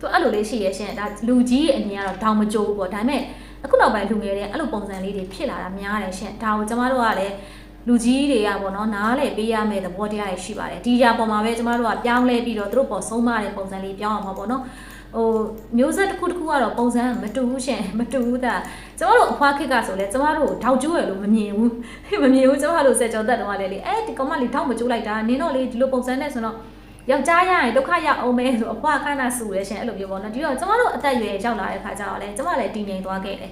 သူအဲ့လိုလေးရှိရရှင်ဒါလူကြီးရဲ့အမြင်ကတော့ဒေါင်မကြိုးဘူးပေါ့ဒါပေမဲ့အခုနောက်ပိုင်းလူငယ်တွေအဲ့လိုပုံစံလေးတွေဖြစ်လာတာများတယ်ရှင်ဒါကိုကျမတို့ကလည်း လူကြီးတွေကပေါ့နော်နားလေပေးရမယ့်သဘောတရားတွေရှိပါတယ်ဒီຢာပေါ်မှာပဲကျမတို့ကပြောင်းလဲပြီးတော့သူတို့ပေါ်ဆုံးမတဲ့ပုံစံလေးပြောင်းအောင်ပါပေါ့နော်ဟိုမျိုးဆက်တစ်ခုတစ်ခုကတော့ပုံစံမတူဘူးရှင်မတူဘူးဒါကျမတို့အဖွားခစ်ကဆိုလဲကျမတို့ထောက်ကျိုးရလို့မမြင်ဘူးမမြင်ဘူးကျမတို့စက်ကြောတက်တော့လေလေအဲဒီကောင်မလေးထောက်မကျိုးလိုက်တာနင်းတော့လေဒီလိုပုံစံနဲ့ဆိုတော့ယောက်ျားရရင်ဒုက္ခရောက်အောင်မဲဆိုအဖွားခဏဆူရဲရှင်အဲ့လိုမျိုးပေါ့နော်ဒီတော့ကျမတို့အသက်အရွယ်ရောက်လာတဲ့ခါကျတော့လေကျမလည်းတည်ငြိမ်သွားခဲ့တယ်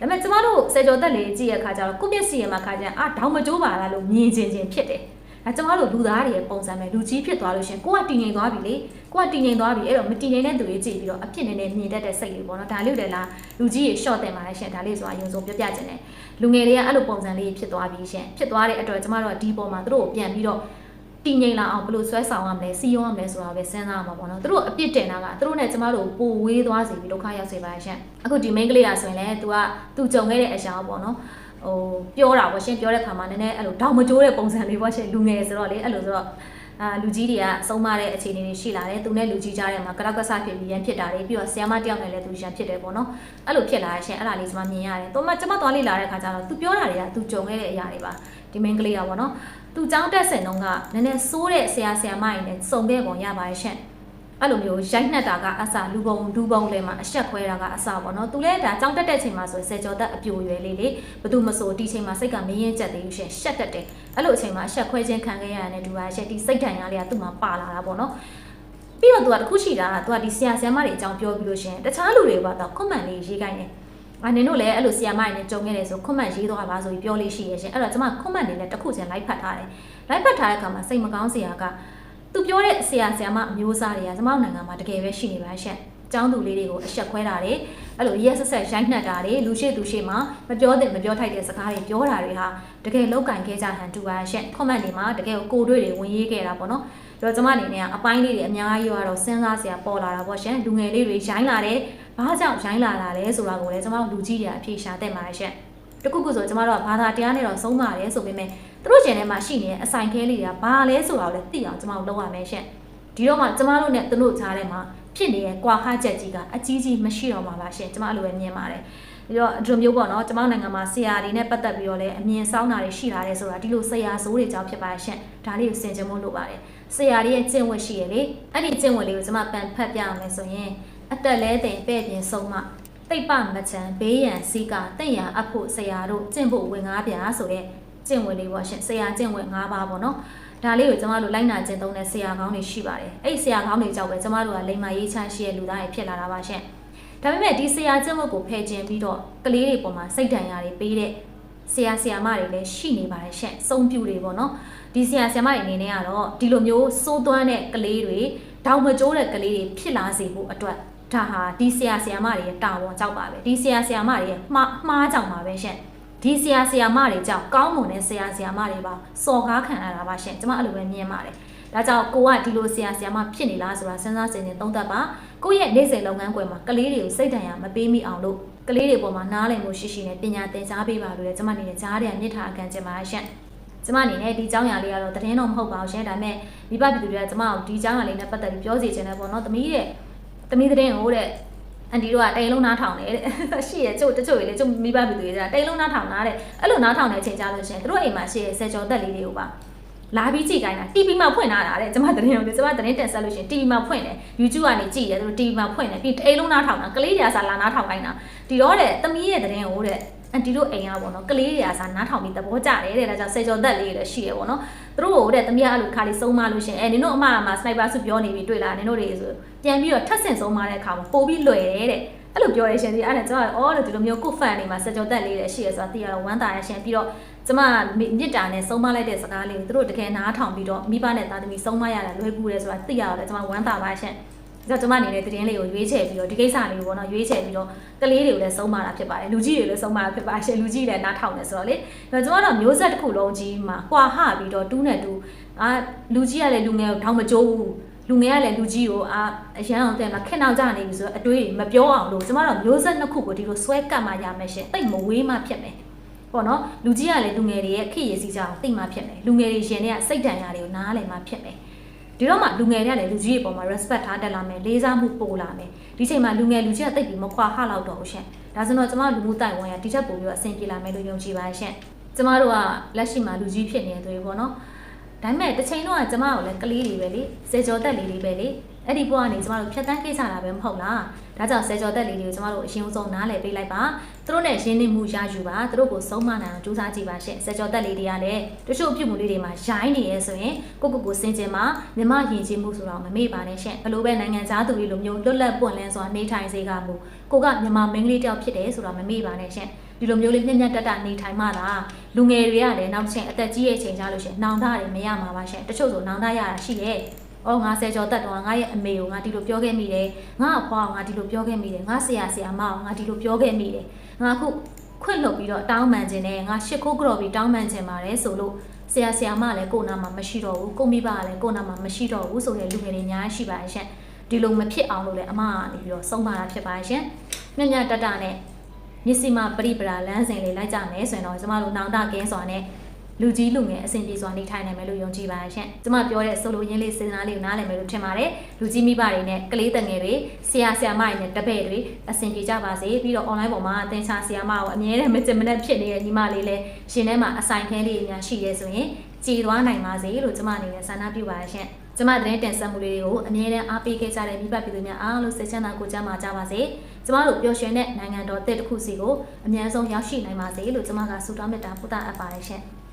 ဒါပေမဲ့ကျမတို့စေကြောတက်လေးကြည့်ရခါကျတော့ကိုမျက်စိရမှာခါကျရင်အာဒေါင်မကျိုးပါလားလို့မြင်ချင်းချင်းဖြစ်တယ်အဲကျမတို့လူသားတွေရဲ့ပုံစံပဲလူကြီးဖြစ်သွားလို့ရှင်ကိုကတည်ငြိမ်သွားပြီလေကိုကတည်ငြိမ်သွားပြီအဲ့တော့မတည်ငြိမ်တဲ့သူတွေကြည့်ပြီးတော့အဖြစ်နေနေမြင်တတ်တဲ့စိတ်လေးပေါ့နော်ဒါလေးတွေလားလူကြီးရေ short တင်ပါလေရှင်ဒါလေးဆိုတာအရင်ဆုံးပြောပြခြင်းတယ်လူငယ်တွေကအဲ့လိုပုံစံလေးဖြစ်သွားပြီရှင်ဖြစ်သွားတဲ့အတွက်ကျမတို့ကဒီပေါ်မှာသူတို့ကိုပြန်ပြီးတော့ တည်ငြိမ်လာအောင်ဘယ်လိုဆွဲဆောင်ရမလဲစီရောရမလဲဆိုတာပဲစဉ်းစားရမှာပေါ့နော်သူတို့အပြစ်တင်တာကသူတို့နဲ့ကျမတို့ပိုဝေးသွားစေပြီးဒုက္ခရောက်စေပါရှင်အခုဒီ main ကလေးကဆိုရင်လည်း तू ကသူကြုံခဲ့တဲ့အရာပေါ့နော်ဟိုပြောတာပေါ့ရှင်ပြောတဲ့ခါမှာနည်းနည်းအဲ့လိုတောင်မကျိုးတဲ့ပုံစံလေးပေါ့ရှင်လူငယ်ဆိုတော့လေအဲ့လိုဆိုတော့အာလူကြီးတွေကဆုံးမတဲ့အခြေအနေတွေရှိလာတယ်သူနဲ့လူကြီးကြားထဲမှာကရောက်ကဆဖြစ်ပြီးရန်ဖြစ်တာတွေပြီးတော့ဆီယမတယောက်နဲ့လည်းသူရန်ဖြစ်တယ်ပေါ့နော်အဲ့လိုဖြစ်လာရရှင်အဲ့ဒါလေးကျွန်မမြင်ရတယ်သူမှကျွန်မသွားလေ့လာတဲ့ခါကျတော့သူပြောတာတွေကသူကြုံခဲ့တဲ့အရာတွေပါဒီ main ကလေးကပေါ့နော် သူចောင်းတက်စင်တော့ကနည်းနည်းစိုးတဲ့ဆရာဆရာမတွေနဲ့စုံခဲ့ပုံရပါရဲ့ရှင်အဲ့လိုမျိုးရိုက်နှက်တာကအစလူပုံဒူပုံလေးမှာအဆက်ခွဲတာကအစပေါ့နော်သူလည်းဒါကြောင်းတက်တဲ့ချိန်မှာဆိုဆယ်ကျော်သက်အပြိုရွယ်လေးလေဘသူမဆိုဒီချိန်မှာစိတ်ကမင်းရင်ကျက်သေးဘူးရှင်ရှက်တက်တယ်အဲ့လိုအချိန်မှာအဆက်ခွဲခြင်းခံခဲ့ရတဲ့ဒူပါရှက်ဒီစိတ်ထိုင်ရလေးကသူ့မှာပါလာတာပေါ့နော်ပြီးတော့သူကတခုရှိတာကသူကဒီဆရာဆရာမတွေအကြောင်းပြောပြီးလို့ရှင်တခြားလူတွေကတော့ကွန်မန့်လေးရေးခိုင်းတယ် အနင်တို့လည်းအဲ့လိုဆီယမိုင်းနဲ့ကြုံခဲ့တယ်ဆိုခွန်မန့်ရေးသွားပါဆိုပြီးပြောလေးရှိရရှင်အဲ့တော့ကျွန်မခွန်မန့်နေနဲ့တစ်ခုချင်းလိုက်ဖတ်ထားတယ်လိုက်ဖတ်ထားတဲ့အခါမှာစိတ်မကောင်းစရာကသူပြောတဲ့ဆရာဆရာမအမျိုးအစားတွေကကျွန်မနိုင်ငံမှာတကယ်ပဲရှိနေပါရှင့်ကျောင်းသူလေးတွေကိုအဆက်ခွဲတာတွေအဲ့လိုရက်ဆက်ဆက်ရိုက်နှက်တာတွေလူရှိသူရှိမှမပြောတဲ့မပြောထိုက်တဲ့စကားတွေပြောတာတွေဟာတကယ်လောက်ကင်ခဲ့ကြဟန်တူပါရှင့်ခွန်မန့်နေမှာတကယ်ကိုတွေ့တွေဝင်ရေးခဲ့တာပေါ့နော်တော့ကျွန်မအနေနဲ့ကအပိုင်းလေးတွေအများကြီးရောတော့စဉ်းစားစရာပေါ်လာတာပေါ့ရှင်လူငယ်လေးတွေရိုင်းလာတယ် ဘာကြောင့်ရိုင်းလာတာလဲဆိုတာကိုလည်းကျွန်မတို့လူကြီးတွေအဖြေရှာတဲ့မှာရှင့်တခုခုဆိုကျွန်မတို့ကဘာသာတရားနဲ့တော့ဆုံးပါတယ်ဆိုပေမဲ့သူတို့ကျင်ထဲမှာရှိနေတဲ့အဆိုင်ခဲလေးတွေကဘာလဲဆိုတာကိုလည်းသိအောင်ကျွန်မတို့လုပ်ရမယ်ရှင့်ဒီတော့မှကျွန်မတို့နဲ့သူတို့ကြားထဲမှာဖြစ်နေတဲ့ကွာဟချက်ကြီးကအကြီးကြီးမရှိတော့မှာပါရှင့်ကျွန်မအဲ့လိုပဲမြင်ပါတယ်ပြီးတော့ဒီလိုမျိုးပေါ့နော်ကျွန်မနိုင်ငံမှာဆရာတွေနဲ့ပတ်သက်ပြီးတော့လည်းအမြင်ဆောင်တာတွေရှိလာတယ်ဆိုတာဒီလိုဆရာဆိုးတွေကြောင့်ဖြစ်ပါရှင့်ဒါလေးကိုစင်ကြင်ဖို့လိုပါတယ်ဆရာတွေရဲ့ကျင့်ဝတ်ရှိရလေအဲ့ဒီကျင့်ဝတ်လေးကိုကျွန်မပန်ဖတ်ပြရမယ်ဆိုရင် အတက်လဲတဲ့ပဲ့ပြင်ဆုံးမှတိတ်ပမချံဘေးရန်စီးကတင့်ရအပ်ဖို့ဆရာတို့ကျင့်ဖို့ဝင်ငါးပြာဆိုတဲ့ကျင့်ဝတ်လေးပေါ့ရှင်ဆရာကျင့်ဝတ်၅ပါးပေါ့နော်ဒါလေးကိုကျမတို့လိုက်နာကျင့်သုံးတဲ့ဆရာကောင်းတွေရှိပါတယ်အဲ့ဒီဆရာကောင်းတွေကြောင့်ပဲကျမတို့ကလိမ္မာရေးချမ်းရှိတဲ့လူသားတွေဖြစ်လာတာပါရှင်ဒါပေမဲ့ဒီဆရာကျင့်ဝတ်ကိုဖယ်ကျင်ပြီးတော့ကလေးတွေပေါ်မှာစိတ်ဒဏ်ရာတွေပေးတဲ့ဆရာဆရာမတွေလည်းရှိနေပါတယ်ရှင်စုံပြူတွေပေါ့နော်ဒီဆရာဆရာမတွေအနေနဲ့ကတော့ဒီလိုမျိုးစိုးသွမ်းတဲ့ကလေးတွေတောင်မကျိုးတဲ့ကလေးတွေဖြစ်လာစေဖို့အတွက် ဒါဟာဒီဆရာဆရာမတွေရဲ့တာဝန်ကြောက်ပါပဲဒီဆရာဆရာမတွေရဲ့မှားမှားကြောင့်ပါပဲရှင်ဒီဆရာဆရာမတွေကြောင့်ကောင်းမွန်တဲ့ဆရာဆရာမတွေပါစော်ကားခံရတာပါရှင်ကျွန်မအဲ့လိုပဲမြင်ပါတယ်ဒါကြောင့်ကိုကဒီလိုဆရာဆရာမဖြစ်နေလားဆိုတာစဉ်းစားစင်နေသုံးသပ်ပါကိုယ့်ရဲ့နေ့စဉ်လုပ်ငန်းခွင်မှာကလေးတွေကိုစိတ်ဒဏ်ရာမပေးမိအောင်လို့ကလေးတွေပေါ်မှာနားလည်မှုရှိရှိနဲ့ပညာသင်ကြားပေးပါလို့လည်းကျွန်မအနေနဲ့ကြားရတဲ့မြစ်ထားအကန့်ကျင်ပါရှင်ကျမအနေနဲ့ဒီเจ้าညာလေးကတော့တရင်တော့မဟုတ်ပါဘူးရှင်ဒါပေမဲ့မိဘပြည်သူတွေကကျမကိုဒီเจ้าညာလေးနဲ့ပတ်သက်ပြီးပြောစီခြင်းနဲ့ပေါ့နော်သမီးတဲ့ သမီးတဲ့ဟိုတဲ့အန်တီတို့ကတိန်လုံးနားထောင်တယ်တဲ့ရှိရကျုပ်တချို့လေကျုပ်မိဘပြည်သူတွေကတိန်လုံးနားထောင်တာတဲ့အဲ့လိုနားထောင်တဲ့အချိန်ကြာလို့ရှင်တို့အိမ်မှာရှိရဆယ်ကျော်သက်လေးတွေကိုပါလာပြီးကြည့်ခိုင်းတာ TV မှာဖွင့်လာတာတဲ့ကျမသတင်းကိုကျမသတင်းတင်ဆက်လို့ရှင် TV မှာဖွင့်တယ် YouTube ကနေကြည့်တယ်သူတို့ TV မှာဖွင့်တယ်ပြီးအိမ်လုံးနားထောင်တာကလေးတွေကစားလာနားထောင်ခိုင်းတာဒီတော့တဲ့သမီးရဲ့သတင်းကိုတဲ့အန်တီတို့အိမ်ကပေါ့နော်ကလေးတွေကစားနားထောင်ပြီးသဘောကျတယ်တဲ့ဒါကြောင့်ဆယ်ကျော်သက်လေးတွေလည်းရှိရပေါ့နော်သူတို့ကိုတဲ့တမရအဲ့လိုခါလေးဆုံးမလို့ရှရင်အဲနင်တို့အမအမစနိုက်ပါစုပြောနေပြီတွေ့လားနင်တို့တွေဆို ပြန်ပြီးတော့ထပ်ဆင့်ဆုံးမတဲ့အခါမှာပို့ပြီးလွယ်တယ်တဲ့အဲ့လိုပြောရရှင်ဒီအဲ့ဒါကျွန်တော်အော်လို့ဒီလိုမျိုးကိုဖန်နေမှာဆယ်ကျော်သက်လေးတွေရှိရဆိုတာသိရတော့ဝမ်းသာရရှင်ပြီးတော့ကျမမြစ်တာနဲ့ဆုံးမလိုက်တဲ့စကားလေးကိုသူတို့တကယ်နားထောင်ပြီးတော့မိဘနဲ့သားသမီးဆုံးမရတာလွယ်ကူတယ်ဆိုတာသိရတော့လေကျမဝမ်းသာပါရှင်ဒါကြောင့်ကျမအနေနဲ့သတင်းလေးကိုရွေးချယ်ပြီးတော့ဒီကိစ္စလေးကိုပေါ့နော်ရွေးချယ်ပြီးတော့ကလေးတွေကိုလည်းဆုံးမတာဖြစ်ပါတယ်လူကြီးတွေလည်းဆုံးမတာဖြစ်ပါရှင်လူကြီးလည်းနားထောင်နေဆိုတော့လေဒါကျမတို့မျိုးဆက်တစ်ခုလုံးကြီးမှာကွာဟပြီးတော့တူးနဲ့တူးအာလူကြီးကလည်းလူငယ်ကိုထောင်မကြိုးဘူး လူငယ်ကလည်းလူကြီးကိုအာအရန်အောင်တဲ့မှာခက်နောက်ကြနေပြီဆိုတော့အတွေးမပြောအောင်လို့ကျမတို့မျိုးဆက်နှစ်ခုကိုဒီလိုဆွဲကတ်မှရမယ်ရှင်တိတ်မဝေးမှဖြစ်မယ်ပေါ့နော်လူကြီးကလည်းလူငယ်တွေရဲ့ခေရစီကြအောင်သိမှဖြစ်မယ်လူငယ်တွေရှင်တွေကစိတ်တန်ရာတွေကိုနားလည်မှဖြစ်မယ်ဒီတော့မှလူငယ်တွေကလည်းလူကြီးတွေပေါ်မှာ respect ထားတတ်လာမယ်လေးစားမှုပို့လာမယ်ဒီချိန်မှာလူငယ်လူကြီးကတိတ်ပြီးမခွာဟလောက်တော့ဘူးရှင်ဒါဆိုတော့ကျမတို့လူမှုတိုင်ဝမ်ရဒီချက်ပို့ပြီးတော့အဆင်ပြေလာမယ်လို့ယုံကြည်ပါရှင်ကျမတို့ကလက်ရှိမှာလူကြီးဖြစ်နေတယ်ပေါ့နော် ဒါပေမဲ့တစ်ချိန်တော့ကကျမတို့လည်းကလေးတွေပဲလေစေကျော်တက်လေးတွေပဲလေအဲ့ဒီဘဝကနေကျမတို့ဖြတ်တန်းကိစ္စတာပဲမဟုတ်လားဒါကြောင့်ဆယ်ကျော်သက်လေးတွေကိုကျမတို့အရင်ဆုံးနားလည်ပေးလိုက်ပါသူတို့နဲ့ရင်းနှီးမှုရယူပါသူတို့ကိုဆုံးမနိုင်အောင်ကြိုးစားကြည့်ပါရှင့်ဆယ်ကျော်သက်လေးတွေကလည်းတချို့ပြုမှုလေးတွေမှာရိုင်းနေရဲဆိုရင်ကိုကိုကိုစင်ကျင်မှာမြမယဉ်ကျေးမှုဆိုတော့မမေ့ပါနဲ့ရှင့်ဘလို့ပဲနိုင်ငံသားသူတွေလိုမျိုးလွတ်လပ်ပွင့်လန်းစွာနေထိုင်စေကမူကိုကမြမမင်းကလေးတယောက်ဖြစ်တယ်ဆိုတော့မမေ့ပါနဲ့ရှင့် ဒီလိုမျိုးလေးညံ့ညံ့တက်တက်နေထိုင်မှလားလူငယ်တွေကလည်းနောက်ချင်းအသက်ကြီးရဲ့ချိန်ကြလို့ရှင့်နောင်တတွေမရမှာပါရှင့်တချို့ဆိုနောင်တရတာရှိရဲ့အော်ငါဆယ်ကျော်တက်တော့ငါရဲ့အမေကိုငါဒီလိုပြောခဲ့မိတယ်ငါအဖွားကိုငါဒီလိုပြောခဲ့မိတယ်ငါဆရာဆရာမကိုငါဒီလိုပြောခဲ့မိတယ်ငါအခုခွင့်လွတ်ပြီးတော့တောင်းပန်ခြင်းနဲ့ငါရှစ်ခိုးကြော်ပြီးတောင်းပန်ခြင်းပါတယ်ဆိုလို့ဆရာဆရာမလည်းကိုယ်နာမှာမရှိတော့ဘူးကိုမိဘကလည်းကိုယ်နာမှာမရှိတော့ဘူးဆိုတဲ့လူငယ်တွေအများကြီးရှိပါရဲ့ရှင်ဒီလိုမဖြစ်အောင်လို့လည်းအမကနေပြီးတော့ဆုံးမတာဖြစ်ပါရဲ့ရှင်မြတ်မြတ်တတနဲ့ မြစ်စီမပရိပရာလမ်းစဉ်လေးလိုက်ကြမယ်ဆိုရင်တော့ကျမတို့နောင်တကင်းစွာနဲ့လူကြီးလူငယ်အဆင်ပြေစွာနေထိုင်နိုင်မယ်လို့ယုံကြည်ပါရှင်။ကျမပြောတဲ့ဆိုလိုရင်းလေးစဉ်းစားလေးကိုနားလည်မယ်လို့ထင်ပါတယ်။လူကြီးမိဘတွေနဲ့ကလေးတငယ်တွေဆရာဆရာမတွေနဲ့တပည့်တွေအဆင်ပြေကြပါစေ။ပြီးတော့ online ပေါ်မှာအသင်ချာဆရာမကိုအမြဲတမ်းမကြင်မနဲ့ဖြစ်နေတဲ့ညီမလေးလည်းရှင်ထဲမှာအဆိုင်ခဲလေးများရှိရဲဆိုရင်ကြည်သွားနိုင်ပါစေလို့ကျမအနေနဲ့ဆန္ဒပြုပါရှင်။ ကျမသတင်းတင်ဆက်မှုလေးတွေကိုအမြဲတမ်းအားပေးခဲ့ကြတဲ့မိဘပြည်သူများအားလုံးစိတ်ချမ်းသာကိုကြမ်းပါကြပါစေ။ကျမတို့ပျော်ရွှင်တဲ့နိုင်ငံတော်တစ်ခုစီကိုအများဆုံးရောက်ရှိနိုင်ပါစေလို့ကျမကဆုတောင်းမေတ္တာပို့သအပ်ပါတယ်ရှင်။